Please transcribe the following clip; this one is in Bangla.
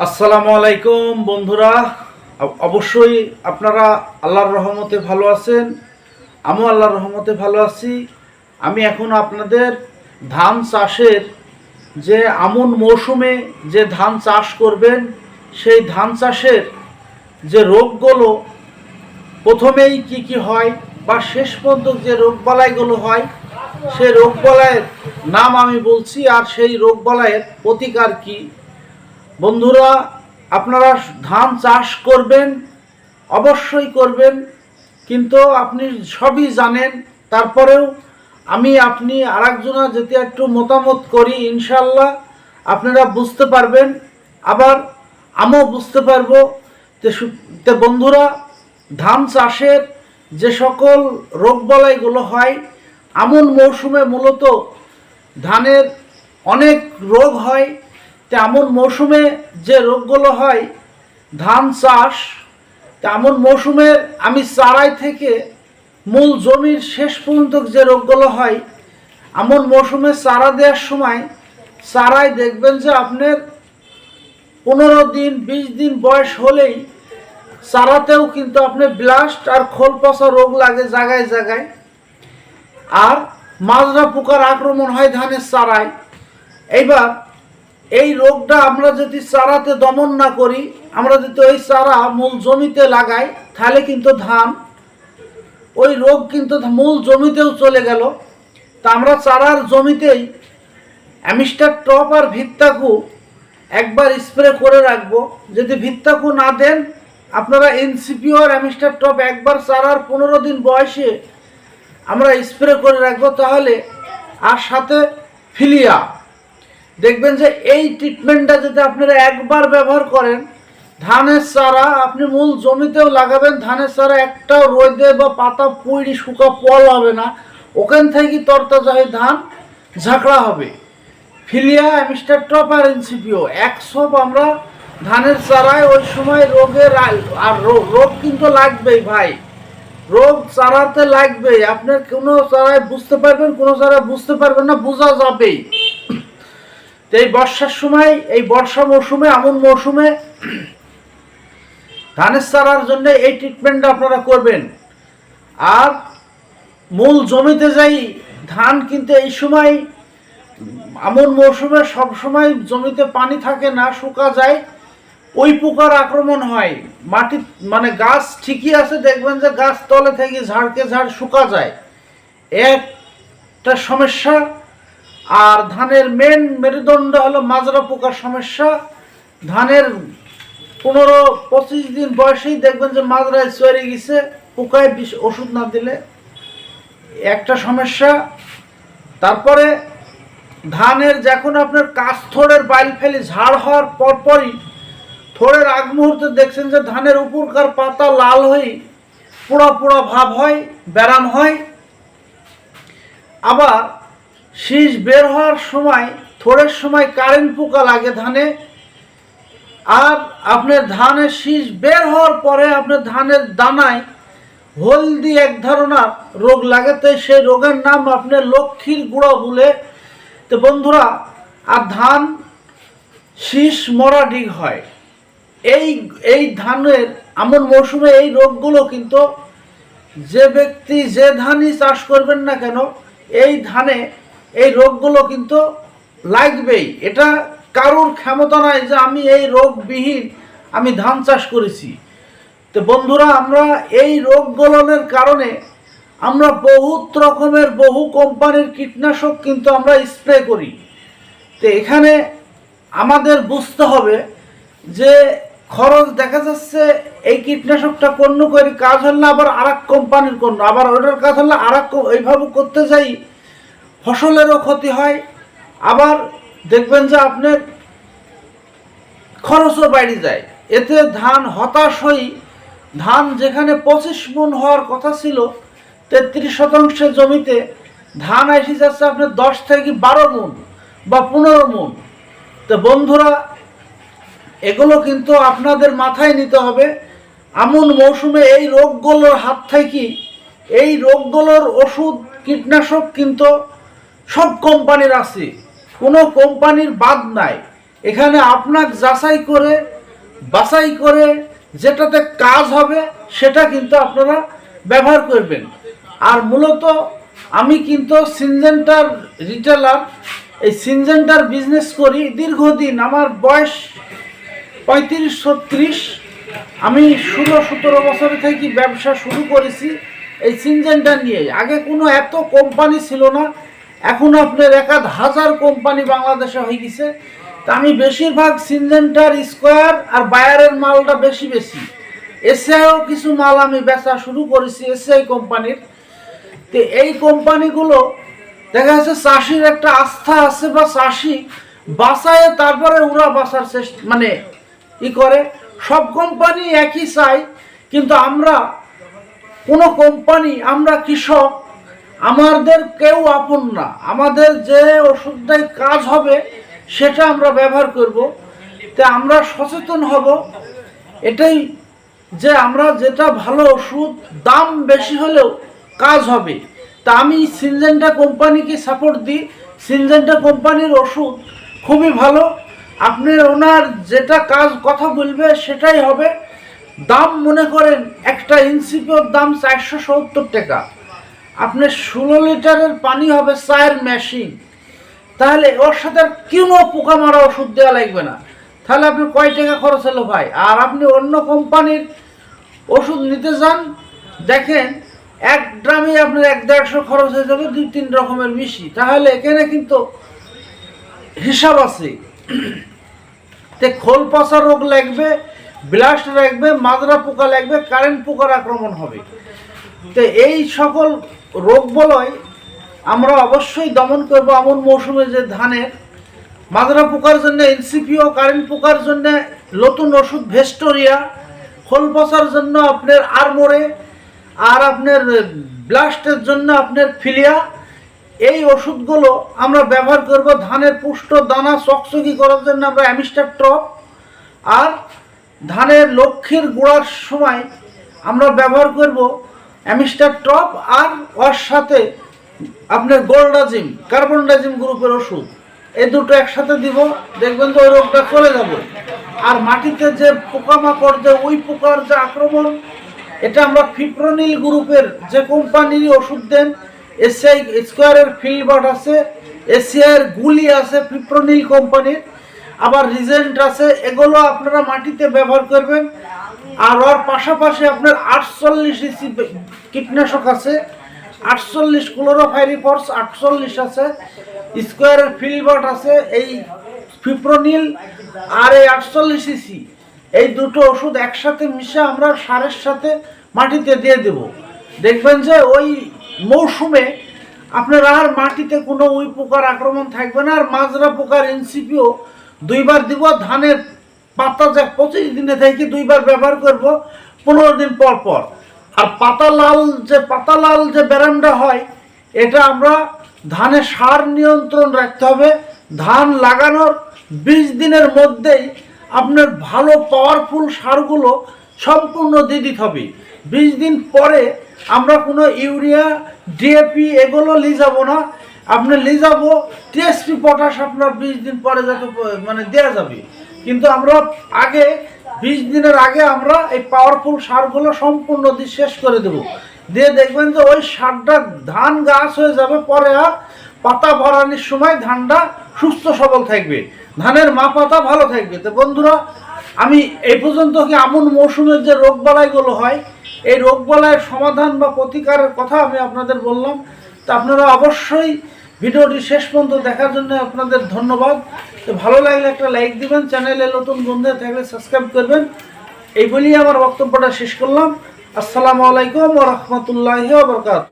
আসসালামু আলাইকুম, বন্ধুরা। অবশ্যই আপনারা আল্লাহর রহমতে ভালো আছেন। আমিও আল্লাহর রহমতে ভালো আছি। আমি এখন আপনাদের ধান চাষের যে আমন মৌসুমে যে ধান চাষ করবেন, সেই ধান চাষের যে রোগগুলো প্রথমেই কি কি হয় বা শেষ পর্যন্ত যে রোগবালাইগুলো হয়, সেই রোগবালাইয়ের নাম আমি বলছি আর সেই রোগবালাইয়ের প্রতিকার কি? বন্ধুরা, আপনারা ধান চাষ করবেন, অবশ্যই করবেন, কিন্তু আপনি সবই জানেন। তারপরেও আমি, আপনি আরেকজনা যদি একটু মতামত করি ইনশাল্লাহ আপনারা বুঝতে পারবেন। আবার আমিও বুঝতে পারব তে বন্ধুরা, ধান চাষের যে সকল রোগবালাইগুলো হয় আমন মৌসুমে মূলত ধানের অনেক রোগ হয়। তেমন মৌসুমে যে রোগগুলো হয়, ধান চাষ, তেমন মৌসুমে আমি চারাই থেকে মূল জমির শেষ পর্যন্ত যে রোগগুলো হয়, এমন মৌসুমে চারা দেওয়ার সময় চারাই দেখবেন যে আপনার পনেরো দিন, বিশ দিন বয়স হলেই চারাতেও কিন্তু আপনি ব্লাস্ট আর খোল পচা রোগ লাগে জায়গায় জায়গায়। আর মাজরা পোকার আক্রমণ হয় ধানের চারায়। এইবার এই রোগটা আমরা যদি চারাতে দমন না করি, আমরা যদি ওই চারা মূল জমিতে লাগাই, তাহলে কিন্তু ধান, ওই রোগ কিন্তু মূল জমিতেও চলে গেল। তা আমরা চারার জমিতেই অ্যামিস্টার টপ আর ভিত্তাকু একবার স্প্রে করে রাখব। যদি ভিত্তাকু না দেন, আপনারা এনসিপিও আর অ্যামিস্টার টপ একবার চারার পনেরো দিন বয়সে আমরা স্প্রে করে রাখব, তাহলে আর সাথে ফিলিয়া দেখবেন যে এই ট্রিটমেন্টটা যদি আপনারা একবার ব্যবহার করেন, ধানের চারা আপনি মূল জমিতেও লাগাবেন, ধানের চারা একটাও রোদে বা পাতা পুইড়ি শুকা পল হবে না। ওখান থেকে তরতাজা হয়ে ধান ঝাঁকড়া হবে। ফিলিয়া মিস্টার টপ আর এনসিপিও, একশো আমরা ধানের চারায় ওই সময় আল- আর রোগ রোগ কিন্তু লাগবেই ভাই। রোগ চারাতে লাগবেই। আপনার কোনো চারায় বুঝতে পারবেন, কোনো চারায় বুঝতে পারবেন না, বোঝা যাবেই। তো এই বর্ষার সময়, এই বর্ষা মৌসুমে, আমন মৌসুমে ধানের চারার জন্য এই ট্রিটমেন্টটা আপনারা করবেন। আর মূল জমিতে যাই ধান কিন্তু এই সময়, আমন মৌসুমে সব সময় জমিতে পানি থাকে না, শুকা যায়, ওই পোকার আক্রমণ হয়। মাটি মানে গাছ ঠিকই আছে, দেখবেন যে গাছ তলে থেকে ঝাড়কে ঝাড় শুকা যায়। একটা সমস্যা আর ধানের মেন মেরুদণ্ড হলো মাজরা পোকার সমস্যা। ধানের পনেরো পঁচিশ দিন বয়সেই দেখবেন যে মাজরায় চড়ে গেছে, পোকায় বিষ ওষুধ না দিলে। একটা সমস্যা। তারপরে ধানের যখন আপনার কাজ থোড়ের বাইল ফেলে ঝাড় হওয়ার পরপরই থোড়ের আগ মুহূর্তে দেখছেন যে ধানের উপরকার পাতা লাল হয়ে পোড়া পোড়া ভাব হয়, ব্যারাম হয়। আবার শীষ বের হওয়ার সময় থোড়ের সময় কারেন্ট পোকা লাগে ধানে। আর আপনার ধানের শীষ বের হওয়ার পরে আপনার ধানের দানায় হলদি এক ধরনের রোগ লাগে তো সেই রোগের নাম আপনার লক্ষ্মীর গুঁড়ো বলে। তো বন্ধুরা, আর ধান শীষ মরা ডিগ হয়। এই এই ধানের এমন মৌসুমে এই রোগগুলো কিন্তু যে ব্যক্তি যে ধানই চাষ করবেন না কেন, এই ধানে এই রোগগুলো কিন্তু লাগবেই। এটা কারোর ক্ষমতা নাই যে আমি এই রোগবিহীন আমি ধান চাষ করেছি। তো বন্ধুরা, আমরা এই রোগগুলোনের কারণে আমরা বহুত রকমের বহু কোম্পানির কীটনাশক কিন্তু আমরা স্প্রে করি। তো এখানে আমাদের বুঝতে হবে যে খরচ দেখা যাচ্ছে এই কীটনাশকটা কন্য করে কাজ হলে আবার আর এক কোম্পানির কন্য আবার ওটার কাজ হলে আর এক এইভাবে করতে যাই ফসলেরও ক্ষতি হয়। আবার দেখবেন যে আপনার খরচও বাইরে যায়। এতে ধান হতাশ হই, ধান যেখানে পঁচিশ মন হওয়ার কথা ছিল, তেত্রিশ শতাংশের জমিতে ধান এসে যাচ্ছে আপনার দশ থেকে বারো মন বা পনেরো মন। তো বন্ধুরা, এগুলো কিন্তু আপনাদের মাথায় নিতে হবে। এমন মৌসুমে এই রোগগুলোর হাত থেকে, এই রোগগুলোর ওষুধ, কীটনাশক কিন্তু সব কোম্পানির আছে। কোনো কোম্পানির বাদ নাই। এখানে আপনার যাচাই করে, বাছাই করে যেটাতে কাজ হবে সেটা কিন্তু আপনারা ব্যবহার করবেন। আর মূলত আমি কিন্তু সিনজেন্টার রিটেলার, এই সিনজেন্টার বিজনেস করি। দীর্ঘদিন আমার বয়স পঁয়ত্রিশ, ছত্রিশ। আমি ষোলো, সতেরো বছর থেকে ব্যবসা শুরু করেছি এই সিনজেন্টার নিয়ে আগে কোনো এত কোম্পানি ছিল না এখন আপনার একাধ হাজার কোম্পানি বাংলাদেশে হয়ে গেছে। তা আমি বেশিরভাগ সিনজেন্টার, স্কোয়ার আর বায়ারের মালটা বেশি বেশি। এসিআইও কিছু মাল আমি বেচা শুরু করেছি এসিআই কোম্পানির। তো এই কোম্পানিগুলো দেখা যাচ্ছে চাষির একটা আস্থা আছে বা চাষি বাঁচায়, তারপরে ওরা বাঁচার চেষ্টা মানে ই করে। সব কোম্পানি একই চাই, কিন্তু আমরা কোনো কোম্পানি, আমরা কৃষক আমাদের কেউ আপন না। আমাদের যে ওষুধটাই কাজ হবে, সেটা আমরা ব্যবহার করব। তা আমরা সচেতন হব। এটাই যে আমরা যেটা ভালো ওষুধ, দাম বেশি হলেও কাজ হবে। তা আমি সিনজেন্টা কোম্পানিকে সাপোর্ট দিই। সিনজেন্টা কোম্পানির ওষুধ খুবই ভালো। আপনি ওনার যেটা কাজ কথা বলবে, সেটাই হবে। দাম মনে করেন, একটা ইনসিপিওর দাম চারশো সত্তর টাকা। আপনার ষোলো লিটারের পানি হবে চায়ের মেশিন তাহলে ওর সাথে আর পোকা মারা ওষুধ দেওয়া লাগবে না। তাহলে আপনি কয় টাকা খরচ হলো ভাই? আর আপনি অন্য কোম্পানির ওষুধ নিতে যান, দেখেন এক ড্রামে আপনার এক দেড়শো খরচ হয়ে যাবে দুই তিন রকমের মিশি তাহলে এখানে কিন্তু হিসাব আছে। তে খোল পচা রোগ লাগবে ব্লাস্ট লাগবে মাজরা পোকা লাগবে কারেন্ট পোকার আক্রমণ হবে। তো এই সকল রোগ বলয় আমরা অবশ্যই দমন করব এমন মৌসুমে যে ধানের মাজরা পোকার জন্য, এনসিপিও কারেন্ট পোকার জন্য, নতুন ওষুধ ভেস্টোরিয়া, খোল পচার জন্য আপনার আরমোরে আর আপনার ব্লাস্টের জন্য আপনার ফিলিয়া, এই ওষুধগুলো আমরা ব্যবহার করব ধানের পুষ্ট দানা চকচকি করার জন্য আমরা অ্যামিস্টার টপ আর ধানের লক্ষ্মীর গোড়ার সময় আমরা ব্যবহার করব অ্যামিস্টার টপ আর ওর সাথে আপনার গোল্ডাজিম কার্বনডাজিম গ্রুপের ওষুধ। এই দুটো একসাথে দিব, দেখবেন তো ওই রোগটা চলে যাবে। আর মাটিতে যে পোকামাকড়, যে ওই পোকার যে আক্রমণ, এটা আমরা ফিপ্রোনিল গ্রুপের যে কোম্পানির ওষুধ দেন এসিআই স্কোয়ারের ফিল্ডবার্ড আছে এসিআইয়ের গুলি আছে ফিপ্রোনিল কোম্পানির আবার রিজেন্ট আছে, এগুলো আপনারা মাটিতে ব্যবহার করবেন। আর ওর পাশাপাশি আপনার আটচল্লিশ ইসি কীটনাশক আছে, আটচল্লিশ ক্লোরোফাইরিফর্স, আটচল্লিশ আছে, স্কোয়ারের ফিল্ডবার্ড আছে, এই ফিপ্রোনিল আর এই আটচল্লিশ ইসি এই দুটো ওষুধ একসাথে মিশে আমরা সারের সাথে মাটিতে দিয়ে দেব। দেখবেন যে ওই মৌসুমে আপনার আর মাটিতে কোনো ওই পোকার আক্রমণ থাকবে না, আর মাজরা পোকার এনসিপিও দুইবার দিব, ধানের পাতা যা পঁচিশ দিনে থেকে দুইবার ব্যবহার করব, পনেরো দিন পর পর। আর পাতা লাল যে, পাতা লাল যে ব্যারামটা হয়, এটা আমরা ধানে সার নিয়ন্ত্রণ রাখতে হবে। ধান লাগানোর বিশ দিনের মধ্যেই আপনার ভালো পাওয়ারফুল সারগুলো সম্পূর্ণ দিয়ে দিতে হবে। বিশ দিন পরে আমরা কোনো ইউরিয়া ডিএপি এগুলো নিয়ে যাব না। আপনি নিয়ে যাব টিএসপি পটাশ আপনার বিশ দিন পরে যাতে মানে দেওয়া যাবে। কিন্তু আমরা আগে, বিশ দিনের আগে আমরা এই পাওয়ারফুল সারগুলো সম্পূর্ণ দিয়ে শেষ করে দেবো। দিয়ে দেখবেন যে ওই সারটা ধান গাছ হয়ে যাবে, পরে আর পাতা ভরানির সময় ধানটা সুস্থ সবল থাকবে। ধানের মা পাতা ভালো থাকবে। তো বন্ধুরা, আমি এই পর্যন্ত কি এমন মৌসুমের যে রোগবালাইগুলো হয়, এই রোগবালাইয়ের সমাধান বা প্রতিকারের কথা আমি আপনাদের বললাম। তা আপনারা অবশ্যই ভিডিওটি শেষ পর্যন্ত দেখার জন্য আপনাদের ধন্যবাদ। তো ভালো লাগলে একটা লাইক দিবেন চ্যানেলে নতুন বন্ধু থাকলে সাবস্ক্রাইব করবেন। এই বলেই আমার বক্তব্যটা শেষ করলাম। আসসালামু আলাইকুম রাহমাতুল্লাহি ওয়া বারাকাতুহু।